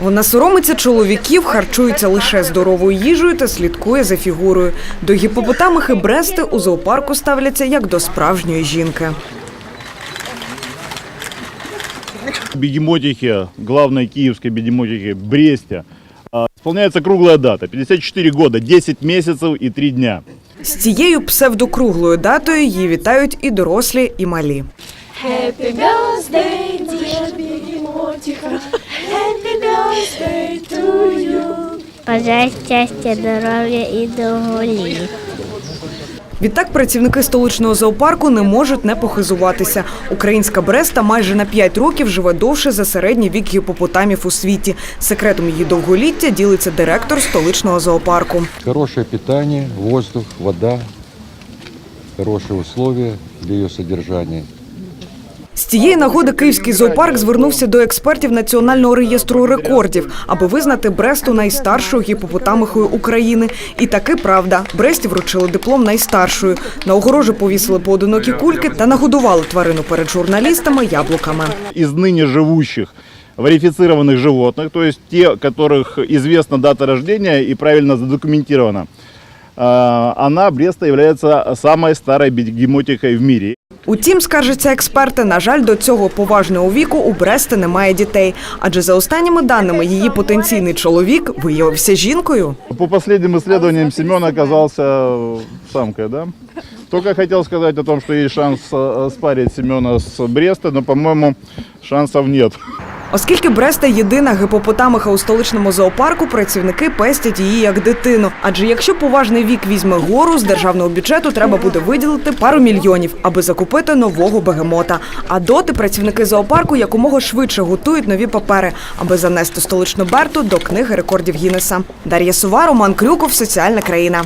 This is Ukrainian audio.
Вона соромиться чоловіків, харчується лише здоровою їжею та слідкує за фігурою. До гіпопотамихи Брести у зоопарку ставляться як до справжньої жінки. бегемотихе, главной киевской бегемотихе Бресте, а, исполняется круглая дата. 54 года, 10 месяцев и 3 дня. З цією псевдокруглою датою її вітають і дорослі, і малі. Happy birthday, dear Бегемотиха. Бажаю щастя, здоров'я і довголі. Відтак працівники столичного зоопарку не можуть не похизуватися. Українська Бреста майже на 5 років живе довше за середній вік гіпопотамів у світі. Секретом її довголіття ділиться директор столичного зоопарку. Хорошее питание, воздух, вода, хорошие условия для ее содержания. З цієї нагоди Київський зоопарк звернувся до експертів Національного реєстру рекордів, аби визнати Бресту найстаршою гіпопотамихою України. І таки правда, Бресті вручили диплом найстаршою. На огорожі повісили поодинокі кульки та нагодували тварину перед журналістами яблуками. Из ныне живущих верифицированных животных, то есть те, которых известна дата рождения и правильно задокументирована, а, она, Бреста, является самой старой бегемотихой в мире. Утім, скаржаться експерти, на жаль, до цього поважного віку у Брести немає дітей. Адже за останніми даними її потенційний чоловік виявився жінкою. По останнім дослідженням Семен оказався самкою, самкой, да? Только хотел сказать о том, что есть шанс э, спарить Семена с Бреста, но, по-моему, шансов нет. Оскільки Бреста єдина гипопотамиха у столичному зоопарку, працівники пестять її як дитину. Адже якщо поважний вік візьме гору, з державного бюджету треба буде виділити пару мільйонів, аби закупити нового бегемота. А доти працівники зоопарку якомога швидше готують нові папери, аби занести столичну Берту до книги рекордів Гіннеса. Дар'я Сова, Роман Крюков, Соціальна країна.